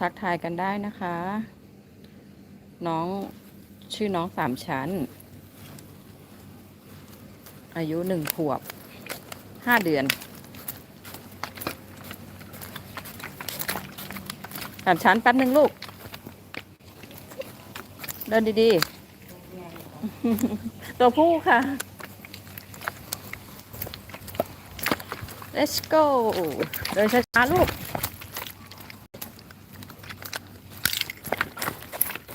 ทักทายกันได้นะคะ น้องชื่อน้องสามชั้น อายุหนึ่งขวบห้าเดือนสามชั้นแป๊บหนึ่งลูก เดินดีๆ ตัวผู้ค่ะ let's go เดินช้าๆลูก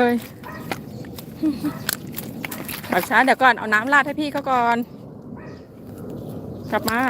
ฮ้ยขับช้าเดี๋ยวก่อน เอาน้ำราดให้พี่เขาก่อน กลับมา